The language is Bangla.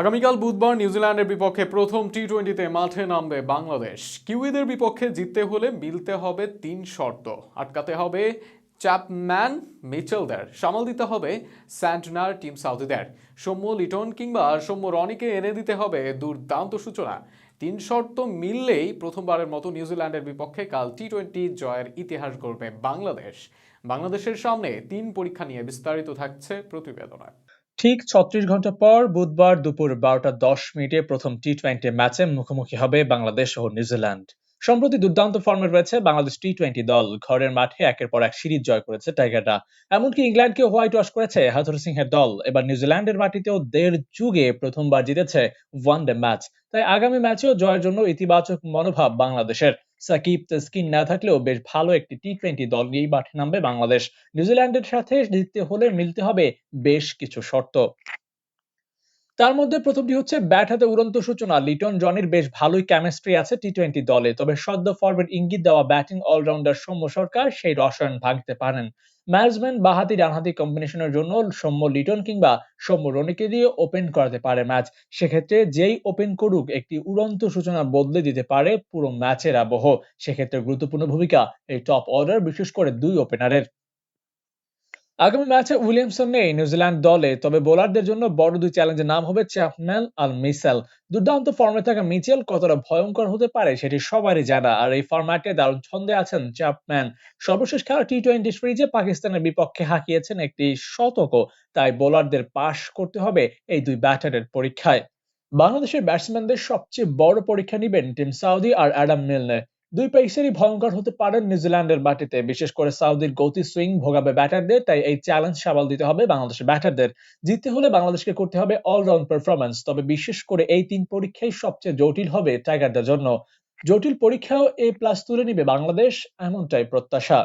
আগামীকাল বুধবার নিউজিল্যান্ডের বিপক্ষে প্রথম টি টোয়েন্টিতে মাঠে নামবে বাংলাদেশ। কিউইদের বিপক্ষে জিততে হলে মিলতে হবে তিন শর্ত। আটকাতে হবে চ্যাপম্যান মিচেলদের। সামাল দিতে হবে স্যান্টনার টিম সাউদিদের সৌম্য লিটন কিংবা সৌম্য রনিকে এনে দিতে হবে দুর্দান্ত সূচনা। তিন শর্ত মিললেই প্রথমবারের মতো নিউজিল্যান্ডের বিপক্ষে কাল টি টোয়েন্টি জয়ের ইতিহাস গড়বে বাংলাদেশ। বাংলাদেশের সামনে তিন পরীক্ষা নিয়ে বিস্তারিত থাকছে প্রতিবেদনায় ঠিক ছত্রিশ ঘণ্টা পর বুধবার দুপুর বারোটা দশ মিনিটে প্রথম টি টোয়েন্টি ম্যাচে মুখোমুখি হবে বাংলাদেশ ও নিউজিল্যান্ড। সম্প্রতি দুর্দান্ত ফর্মে রয়েছে বাংলাদেশ টি টোয়েন্টি দল। ঘরের মাঠে একের পর এক সিরিজ জয় করেছে টাইগাররা। এমনকি ইংল্যান্ডকে হোয়াইট ওয়াশ করেছে হাথর সিংহের দল। এবার নিউজিল্যান্ডের মাটিতেও দেড় যুগে প্রথমবার জিতেছে ওয়ান ডে ম্যাচ। তাই আগামী ম্যাচেও জয়ের জন্য ইতিবাচক মনোভাব বাংলাদেশের। সাকিব তাসকিন না থাকলেও বেশ ভালো একটি টি টোয়েন্টি দল নিয়েই মাঠে নামবে বাংলাদেশ। নিউজিল্যান্ডের সাথে জিততে হলে মিলতে হবে বেশ কিছু শর্ত। তার মধ্যে প্রথমটি হচ্ছে ব্যাট হাতে উড়ন্ত সূচনা। লিটন জনির বেশ ভালোই কেমিস্ট্রি আছে টি টোয়েন্টি দলে। তবে সদ্য ফরওয়ার্ড ইঙ্গিত দেওয়া ব্যাটিং অলরাউন্ডার সৌম্য সরকার সেই রসায়ন ভাঙতে পারেন। ম্যানেজমেন্ট বাহাতি ডানহাতি কম্বিনেশনের জন্য সৌম্য লিটন কিংবা সৌম্য রনিকে দিয়ে ওপেন করাতে পারে ম্যাচ সেক্ষেত্রে যেই ওপেন করুক, একটি উড়ন্ত সূচনা বদলে দিতে পারে পুরো ম্যাচের আবহ। সেক্ষেত্রে গুরুত্বপূর্ণ ভূমিকা এই টপ অর্ডার বিশেষ করে দুই ওপেনারের আগামী ম্যাচে উইলিয়ামসন নেই নিউজিল্যান্ড দলে, তবে বোলারদের জন্য বড় দুই চ্যালেঞ্জের নাম হবে চ্যাপম্যান আর মিসেল। দুর্দান্ত ফর্মে থাকা মিচেল কতটা ভয়ঙ্কর হতে পারে সেটি সবারই জানা, আর এই ফরম্যাটে দারুণ ছন্দে আছেন চ্যাপম্যান। সর্বশেষ খেলা টি টোয়েন্টি সিরিজে পাকিস্তানের বিপক্ষে হাঁকিয়েছেন একটি শতক তাই বোলারদের পাশ করতে হবে এই দুই ব্যাটারের পরীক্ষায়। বাংলাদেশের ব্যাটসম্যানদের সবচেয়ে বড় পরীক্ষা নেবেন টিম সাউদি আর অ্যাডাম মিলনে দুই পেসারই ভয়ঙ্কর হতে পারেন নিউজিল্যান্ডের মাটিতে। বিশেষ করে সাউদির গতি সুইং, ভোগাবে ব্যাটারদের, তাই এই চ্যালেঞ্জ সামাল দিতে হবে বাংলাদেশের ব্যাটারদের। জিততে হলে বাংলাদেশকে করতে হবে অলরাউন্ড পারফরমেন্স তবে বিশেষ করে এই তিন পরীক্ষাই সবচেয়ে জটিল হবে টাইগারদের জন্য। জটিল পরীক্ষাও এ প্লাস তুলে নিবে বাংলাদেশ, এমনটাই প্রত্যাশা।